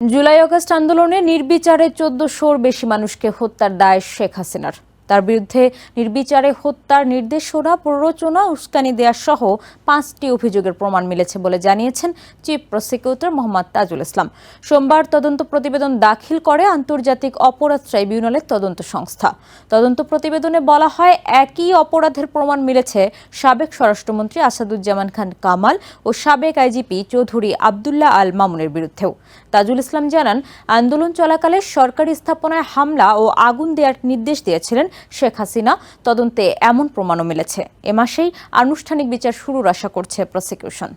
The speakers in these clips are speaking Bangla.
জুলাই আগস্ট আন্দোলনে নির্বিচারে চোদ্দশোর বেশি মানুষকে হত্যার দায় শেখ হাসিনার। তার বিরুদ্ধে নির্বিচারে হত্যার নির্দেশনা, প্ররোচনা, উস্কানি দেওয়া সহ পাঁচটি অভিযোগের প্রমাণ মিলেছে বলে জানিয়েছেন চিফ প্রসিকিউটর মোহাম্মদ তাজুল ইসলাম। সোমবার তদন্ত প্রতিবেদন দাখিল করে আন্তর্জাতিক অপরাধ ট্রাইব্যুনালের তদন্ত সংস্থা। তদন্ত প্রতিবেদনে বলা হয়, একই অপরাধের প্রমাণ মিলেছে সাবেক স্বরাষ্ট্রমন্ত্রী আসাদুজ্জামান খান কামাল ও সাবেক আইজিপি চৌধুরী আবদুল্লাহ আল মামুনের বিরুদ্ধেও। তাজুল ইসলাম জানান, আন্দোলন চলাকালে সরকারি স্থাপনায় হামলা ও আগুন দেওয়ার নির্দেশ দিয়েছিলেন শেখ হাসিনা। তদন্তে এমন প্রমাণও মিলেছে। এ মাসেই আনুষ্ঠানিক বিচার শুরুর আশা করছে প্রসিকিউশন।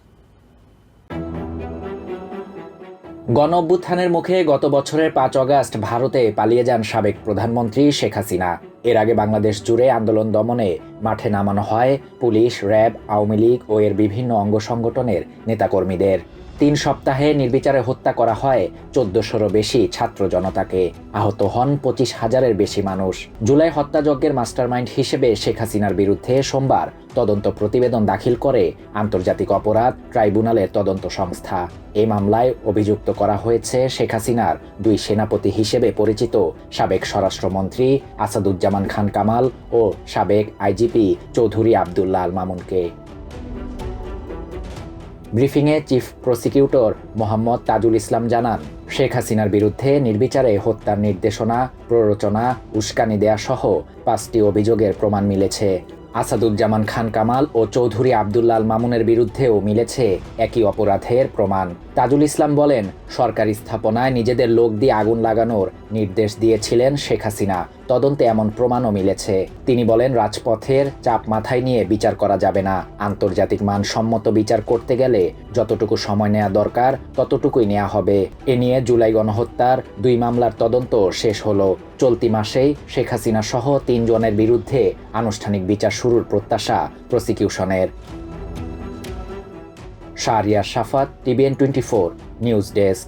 গণ অভ্যুত্থানের মুখে গত বছরের পাঁচ অগাস্ট ভারতে পালিয়ে যান সাবেক প্রধানমন্ত্রী শেখ হাসিনা। এর আগে বাংলাদেশ জুড়ে আন্দোলন দমনে মাঠে নামানো হয় পুলিশ, র্যাব, আওয়ামী লীগ ও এর বিভিন্ন অঙ্গ সংগঠনের নেতাকর্মীদের। তিন সপ্তাহে নির্বিচারে হত্যা করা হয়। চোদ্দশোরও বেশি ছাত্র জনতাকে। আহত হন পঁচিশ হাজারের বেশি মানুষ। জুলাই হত্যাযজ্ঞের মাস্টারমাইন্ড হিসেবে শেখ হাসিনার বিরুদ্ধে সোমবার তদন্ত প্রতিবেদন দাখিল করে আন্তর্জাতিক অপরাধ ট্রাইব্যুনালের তদন্ত সংস্থা। এই মামলায় অভিযুক্ত করা হয়েছে শেখ হাসিনার দুই সেনাপতি হিসেবে পরিচিত সাবেক স্বরাষ্ট্রমন্ত্রী আসাদুজ্জামান খান কামাল ও সাবেক আইজিপি চৌধুরী আবদুল্লাহ আল মামুনকে। ব্রিফিংয়ে চিফ প্রসিকিউটর মোহাম্মদ তাজুল ইসলাম জানান, শেখ হাসিনার বিরুদ্ধে নির্বিচারে হত্যার নির্দেশনা, প্ররোচনা, উস্কানি দেয়া সহ পাঁচটি অভিযোগের প্রমাণ মিলেছে। আসাদুজ্জামান খান কামাল ও চৌধুরী আবদুল্লাহ আল মামুনের বিরুদ্ধেও মিলেছে একই অপরাধের প্রমাণ। তাজুল ইসলাম বলেন, সরকারি স্থাপনায় নিজেদের লোক দিয়ে আগুন লাগানোর নির্দেশ দিয়েছিলেন শেখ হাসিনা। তদন্তে এমন প্রমাণও মিলেছে। তিনি বলেন, রাজপথের চাপ মাথায় নিয়ে বিচার করা যাবে না। আন্তর্জাতিক মানসম্মত বিচার করতে গেলে যতটুকু সময় নেওয়া দরকার, ততটুকুই নেওয়া হবে। এ নিয়ে জুলাই গণহত্যার দুই মামলার তদন্ত শেষ হলো। চলতি মাসেই শেখ হাসিনা সহ তিনজনের বিরুদ্ধে আনুষ্ঠানিক বিচার শুরুর প্রত্যাশা প্রসিকিউশনের। Shahriar Safat TVN twenty four, news desk.